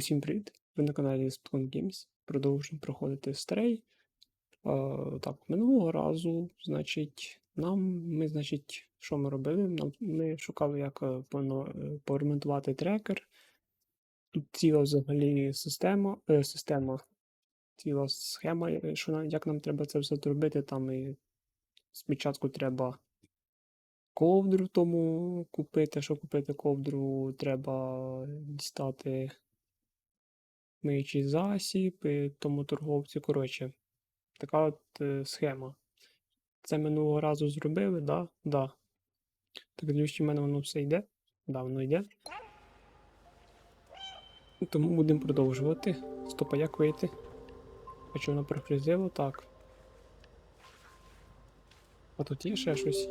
Усім привіт! Ви на каналі Spotcon Games. Продовжуємо проходити. Е, так, минулого разу, значить, нам, ми, значить, що ми робили? Нам, ми шукали, як е, е, поремонтувати трекер. Тут ціла взагалі система, е, система, ціла схема, е, що як нам треба це все зробити. Там і спочатку треба ковдру тому купити. Щоб купити ковдру, треба дістати миючий засіб, тому торговці. Коротше, така от е, схема. Це минулого разу зробили, да? Да. Так, дивлюсь, в мене воно все йде. Да, воно йде. Тому будемо продовжувати. Стоп, а як вийти? А воно прифризило? Так. А тут є ще щось.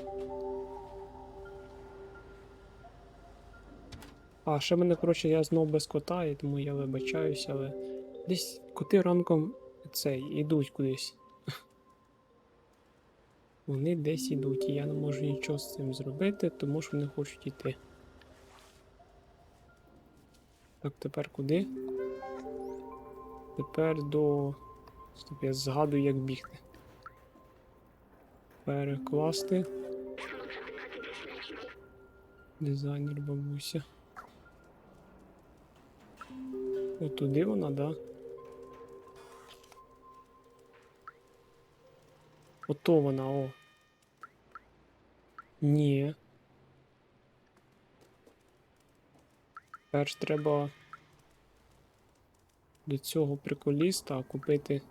А, ще мене, коротше, я знов без кота, і тому я вибачаюся, але десь коти ранком цей ідуть кудись. Вони десь ідуть, і я не можу нічого з цим зробити, тому що вони хочуть йти. Так, тепер куди? Тепер до. Стоп, я згадую, як бігти. Перекласти. Дизайнер бабуся. От туди вона, да? Ото вона, о. Ні. Перш треба до цього приколіста купити.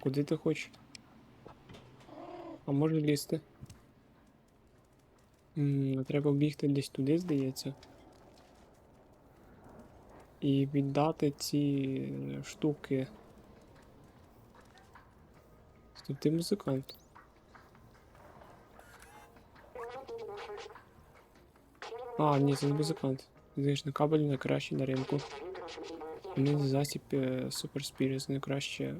Куди ти хочеш? А може лізти? М, Треба бігти десь туди, здається. І віддати ці е, штуки. Стоп, ти музикант. А, ні, це не музикант. Звісно, кабель найкращий на ринку. Мені засіб е, Spirit найкраще.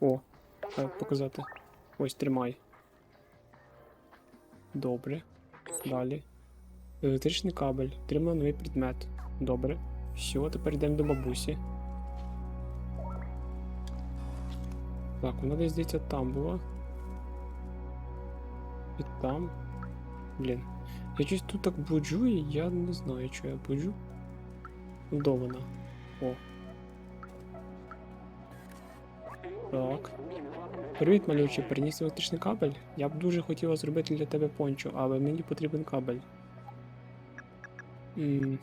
О, так показати. Ось тримай. Добре. Далі. Електричний кабель. Тримай новий предмет. Добре. Все, тепер йдемо до бабусі. Так, вона десь здається там була. І там. Блін. Я щось тут так буджу, і я не знаю, що я буджу. До вона. О. Так. Привіт, малючий, приніс електричний кабель. Я б дуже хотіла зробити для тебе пончо, але мені потрібен кабель. М.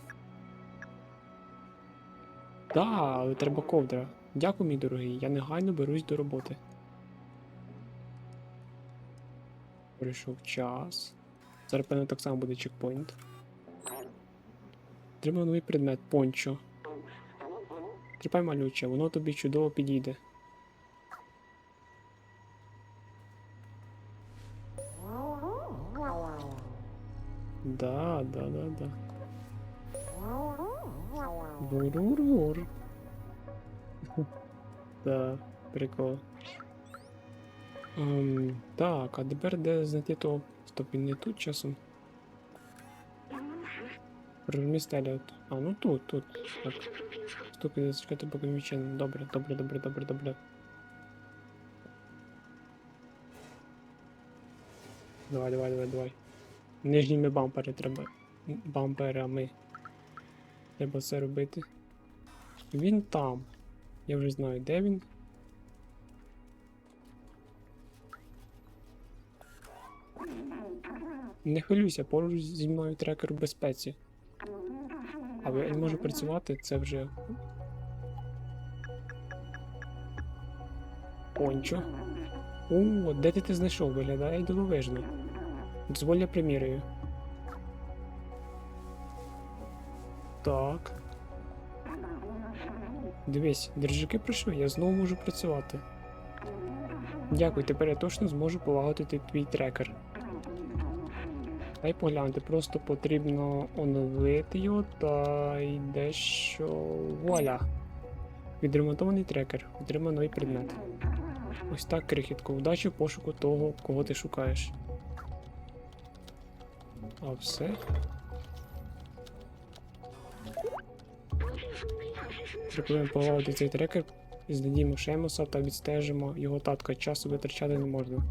Да, але треба ковдра. Дякую, мій дорогий, я негайно берусь до роботи. Прийшов час. Зараз, певно, так само буде чекпоінт. Треба новий предмет пончо. Тріпай малюче, воно тобі чудово підійде. Да, да, да. Прикол. Ем, так, а тепер де знайти того? Стоп, він не тут часом. Розмістелі от. А, ну тут, тут. Так. Стуки зачекати поки відчинено. Добре, добре, добре, добре, добре. Давай, давай, давай, давай. Нижніми бампери треба. Бамперами. Треба це робити. Він там. Я вже знаю, де він. Не хвилюйся, поруч зі мною трекер в безпеці. Але він може працювати, це вже. Пончо. О, де ти ти знайшов? Виглядає дивовижно. Дозволь я приміряю. Так. Дивись, держаки прийшли, я знову можу працювати. Дякую, тепер я точно зможу полагодити твій трекер. Дай поглянути, просто потрібно оновити його та й дещо. Вуаля! Відремонтований трекер, отримав новий предмет. Ось так крихітко. Удачі в пошуку того, кого ти шукаєш. А все. Пропонуємо полагодити цей трекер, і знайдімо Шемоса та відстежимо його татка. Часу витрачати не можна.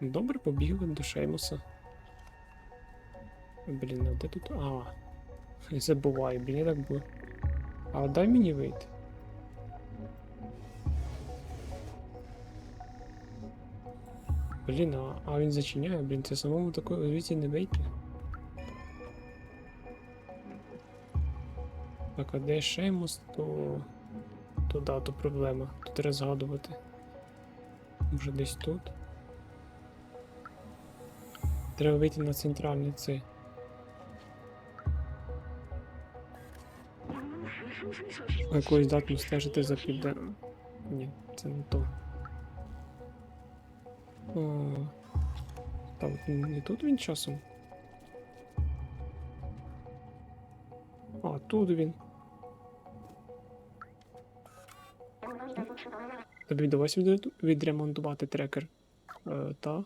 Добре, побігли до Шеймуса. Блін, а де тут. А. Забуваю, блін, я так було. А дай мені вийти. Блін, а, а він зачиняє, блін, це самому такої звідси не вийти. Так, а де Шеймус, то. То да, то проблема. Тут треба згадувати. Може десь тут. Треба вийти на центральний цей. Якось дату стежити за південним. Ні, це не то. О, та от не тут він часом. А, тут він. Тобі вдалося від- відремонтувати трекер? Е, та.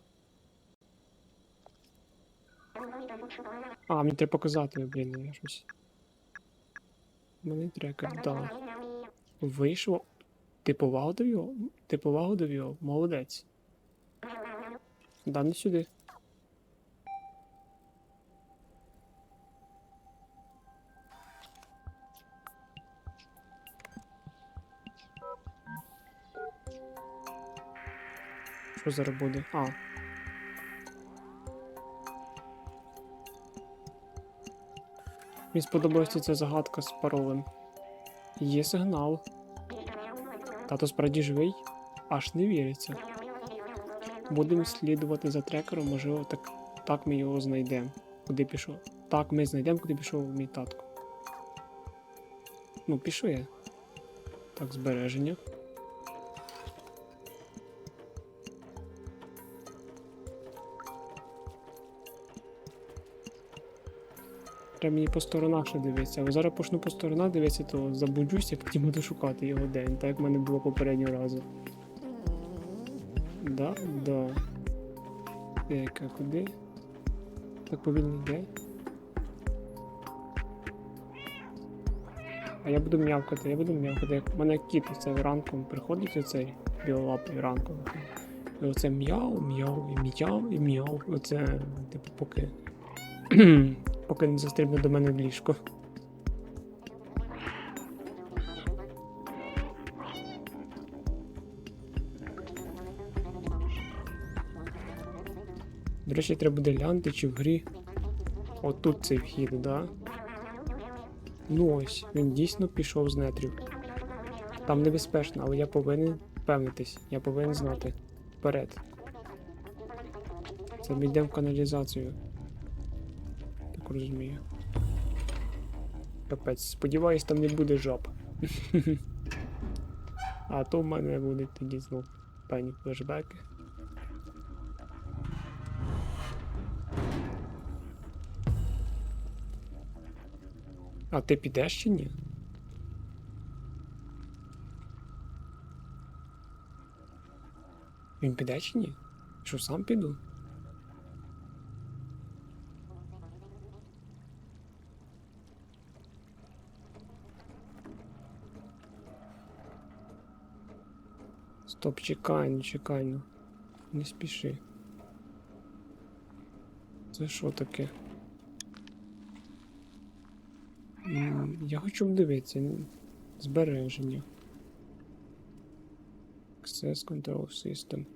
А, мені треба показати, блін, я щось. Мене трекер, да. Вийшло. Ти повагу його? Ти полагодив його? Молодець. Да, не сюди. Що зараз буде? А. Мені сподобалася ця загадка з паролем. Є сигнал. Тато справді живий? Аж не віриться. Будемо слідувати за трекером, можливо, так, так ми його знайдемо. Куди пішов? Так, ми знайдемо, куди пішов мій татко. Ну, пішов я. Так, збереження. Треба мені по сторонах ще дивитися. А зараз почну по сторонах дивитися, то заблуджуся, потім буду шукати його день, так як в мене було попереднього разу. Да, да. Яка куди? Так повільно йде. А я буду м'явкати, я буду м'явкати. В мене кіт оце ранком приходить оцей білолапий ранком. І оце м'яу, м'яу, і м'яу, і м'яу. Оце, типу, поки. Поки не застрибне до мене в ліжко. До речі, треба буде глянути, чи в грі. Отут цей вхід, да? Ну ось, він дійсно пішов з нетрів. Там небезпечно, але я повинен впевнитись, я повинен знати. Вперед. Це ми йдемо в каналізацію. Так розумію. Капець, сподіваюсь, там не буде жаб. А то в мене будуть тоді знов певні флешбеки. А ти підеш чи ні? Він піде чи ні? Що сам піду? Стоп, чекай, ну чекай, ну. Не спіши. Це що таке? Я хочу дивитися. Збереження. Access Control System.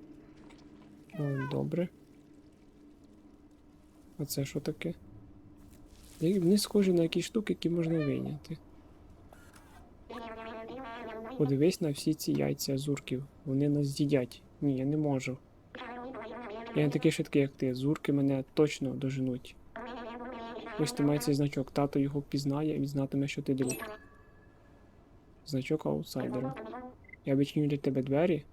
О, добре. А це що таке? Вони схожі на якісь штуки, які можна вийняти. Подивись на всі ці яйця зурків. Вони нас з'їдять. Ні, я не можу. Я не такий швидкий, як ти. Зурки мене точно доженуть. Ось ти має цей значок. Тато його пізнає і знатиме, що ти друг. Значок аутсайдера. Я відчиню для тебе двері.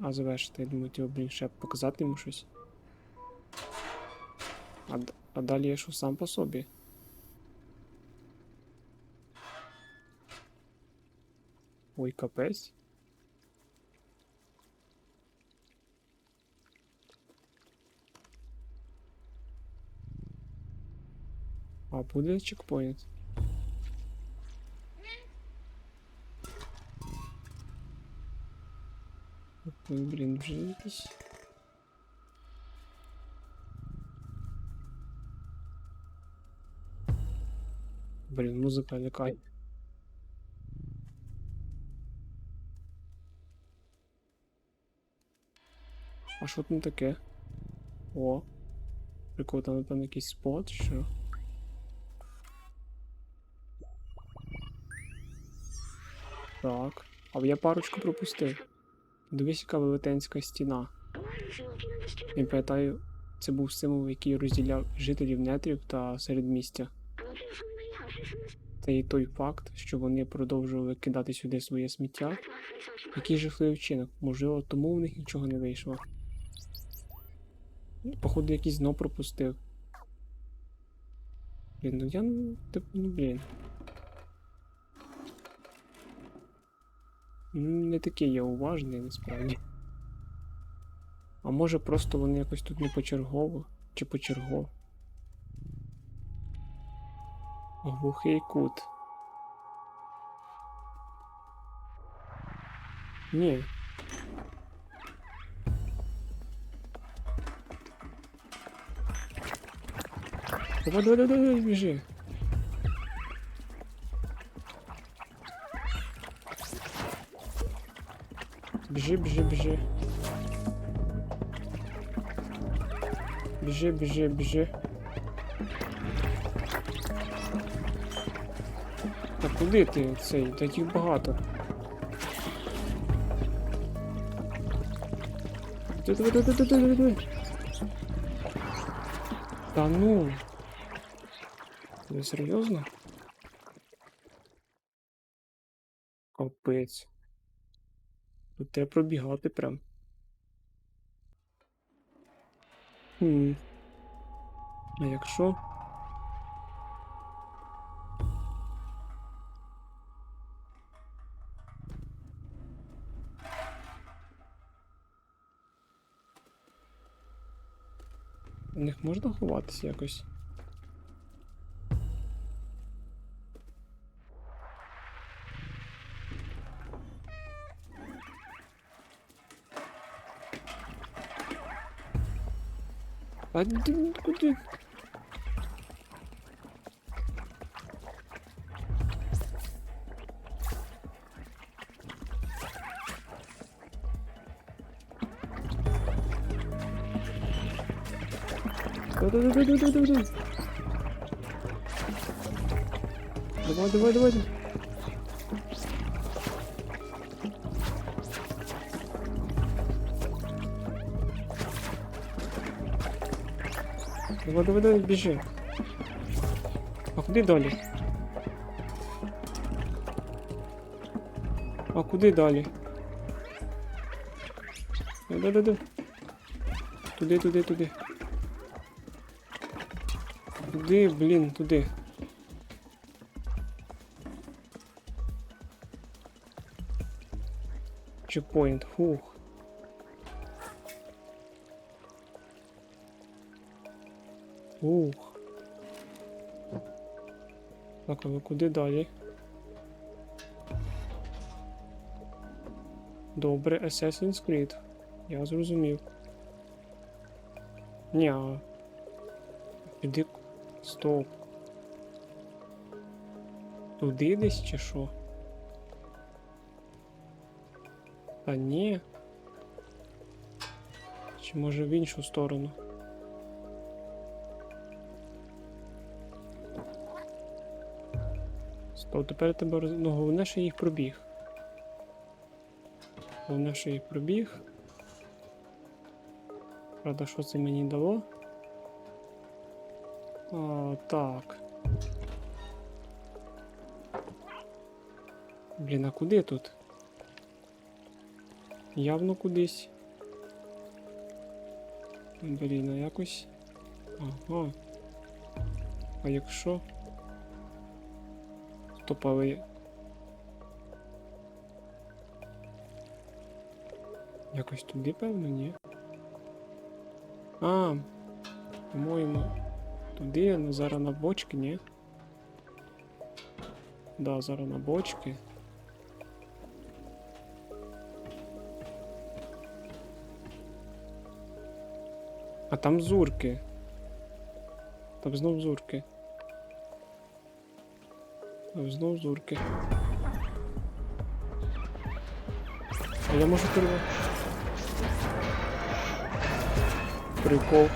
А завершити, я думаю, ти блін, ще показати йому щось. А, д- а далі я що сам по собі. Ой, капець. А буде чекпоінт? Ой, блін, вже якийсь. Блін, музика лякає. А що там таке? О. Прикол, там, там якийсь спот, що? Так. А я парочку пропустив. Дивись, яка велетенська стіна. Я пам'ятаю, це був символ, який розділяв жителів нетрів та середмістя. Та й той факт, що вони продовжували кидати сюди своє сміття. Який жахливий вчинок. Можливо, тому в них нічого не вийшло. Походу, якийсь дно пропустив. Блін, ну я ну блін. Ну, Не такий я уважний насправді. А може просто вони якось тут не почергово чи почергово. Глухий кут. Ні. Давай, давай, давай, давай, біжи. Біжи, біжи, біжи. Біжи, біжи, біжи. Куди ти цей? Та їх багато. Давай, давай, давай, давай, давай. Та ну. Ви серйозно? Капець. Тут треба пробігати прям. Хм. А якщо? Них можна ховатися якось? А куди? Да-да-да-да-да-да-да. Давай, давай, давай. давай. Давай, давай, давай, біжи. А куди далі? А куди далі? Да-да-да. Туди, туди, туди. Туди, блін, туди. Чекпоінт, фух. Ух. Так, але куди далі? Добре, Assassin's Creed. Я зрозумів. Ня. Іди. Стоп. Туди десь чи що? Та ні. Чи може в іншу сторону? Стоп, тепер тебе роз... Ну, головне, що їх пробіг. Головне, що їх пробіг. Правда, що це мені дало? А, так. Блін, а куди тут? Явно кудись. Блін, а якось. Ага. А якщо. Але... Якось туди, певно, ні. А, по-моєму, туди, ну зараз на бочки, ні? Да, зараз на бочки. А там зурки. Там знов зурки. Там знов зурки. А я можу перво. Прикол.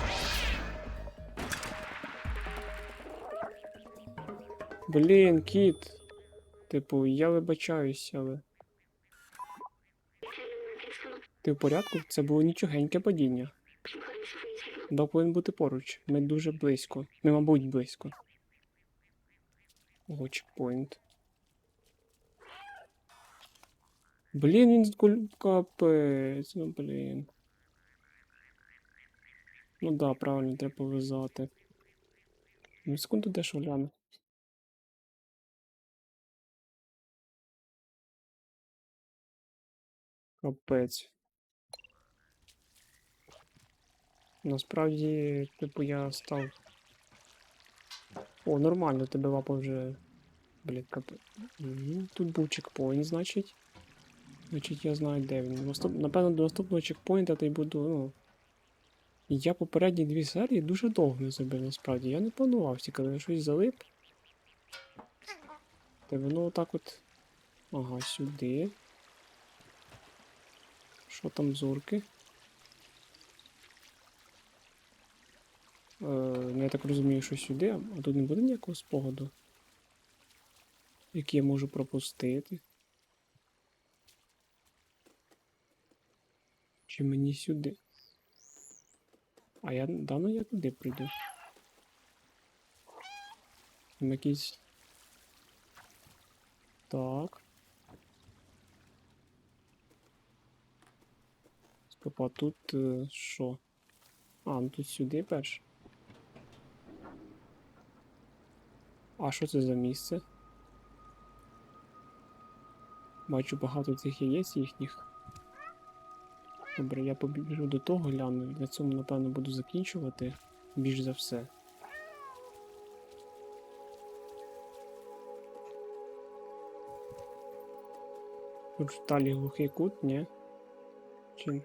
Блін, кіт. Типу, я вибачаюсь, але. Ти в порядку? Це було нічогеньке падіння. Док повинен бути поруч. Ми дуже близько. Ми, мабуть, близько. Ого, чекпоінт. Блін, він капець, ну блін. Ну да, правильно, треба повязати. Ну, секунду дещо гляну. Капець. Насправді, типу, я став. О, нормально, тебе лапа вже. Блін, капець. Угу. Тут був чекпоінт, значить. Значить, я знаю, де він. Наступ... Напевно, до наступного чекпоінта та й буду, ну. Я попередні дві серії дуже довго не зробив, насправді. Я не планував, коли я щось залип. Та воно отак от. Ага, сюди. Що там зорки? Е, ну, я так розумію, що сюди, а тут не буде ніякого спогаду. Який я можу пропустити. Чи мені сюди? А я да, ну я туди прийду. Там якийсь. Так. Стоп, а тут е, що? А, ну тут сюди перш. А що це за місце? Бачу багато цих яєць їхніх. Добре, я побіжу до того гляну. На цьому, напевно, буду закінчувати. Більш за все. Тут далі глухий кут, ні? Чи...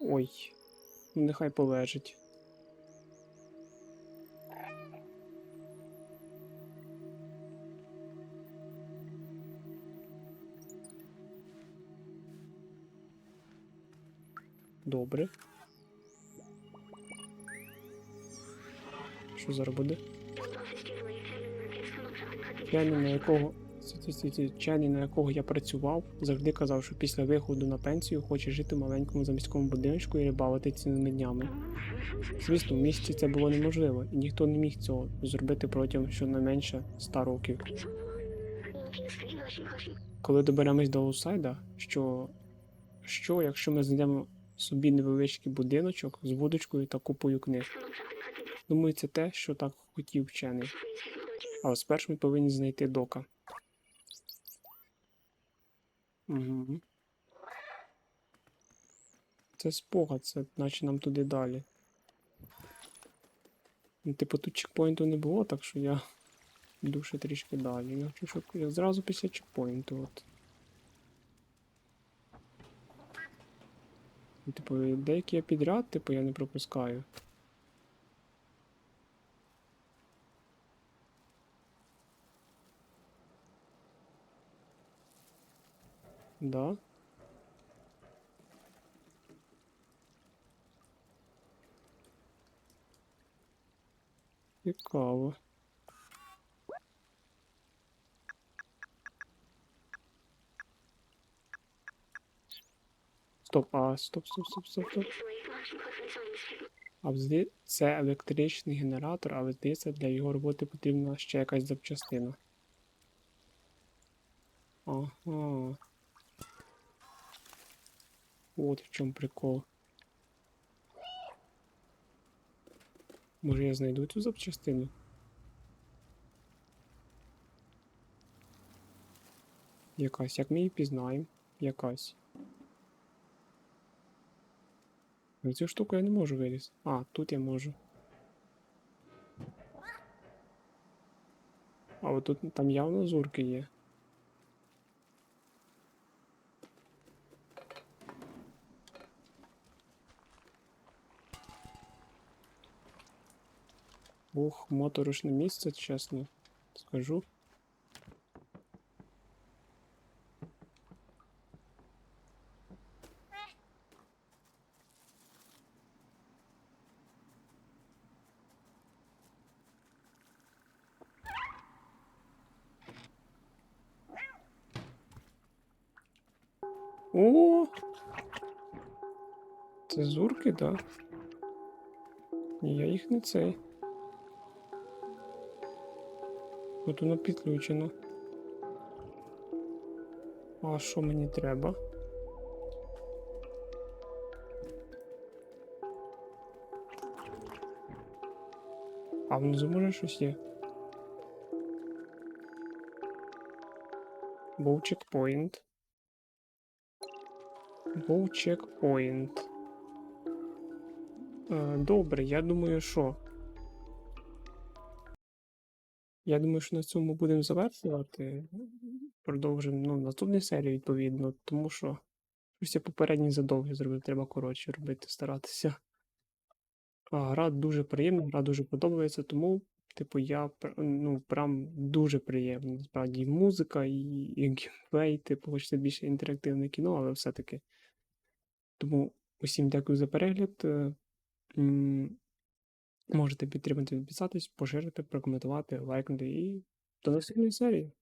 Ой. Нехай полежить. Добре. Що зараз буде? Чайний, на якого. Чайний, на якого я працював, завжди казав, що після виходу на пенсію хоче жити в маленькому заміському будиночку і рибалити цілими днями. Звісно, в місті це було неможливо, і ніхто не міг цього зробити протягом щонайменше 100 років. Коли доберемось до аутсайда, що, що якщо ми знайдемо собі невеличкий будиночок з вудочкою та купою книг? Думаю, це те, що так хотів вчений. Але спершу ми повинні знайти дока. Угу. Це спогад, це наче нам туди далі. Ну, типу, тут чекпоінту не було, так що я йду ще трішки далі. Я хочу, щоб я зразу після чекпоінту. От. Ну, Типу, деякі я підряд, типу, я не пропускаю. Да. Цікаво. Стоп, а, стоп, стоп, стоп, стоп, стоп. А зда- це електричний генератор, але здається, для його роботи потрібна ще якась запчастина. Ага. От в чому прикол. Може я знайду цю запчастину? Якась, як ми її пізнаємо? Якась. Цю штуку я не можу вилізти. А, тут я можу. А от тут там явно зурки є. Ух, моторошне місце, чесно скажу. О! Це зурки, да? Ні, я їх не цей. От воно підключено. А що мені треба? А внизу може щось є? Був чекпоінт. Був чекпоінт. Е, Добре, я думаю, що. Я думаю, що на цьому будемо завершувати. Продовжимо ну, наступну серію, відповідно, тому що щось я попередній задовго зробив, треба коротше робити, старатися. А, гра дуже приємна, гра дуже подобається, тому, типу, я ну, прям дуже приємно. Насправді, і музика, і, і геймплей, типу, хочеться більше інтерактивне кіно, але все-таки. Тому усім дякую за перегляд. Можете підтримати, підписатись, поширити, прокоментувати, лайкнути і до наступної серії.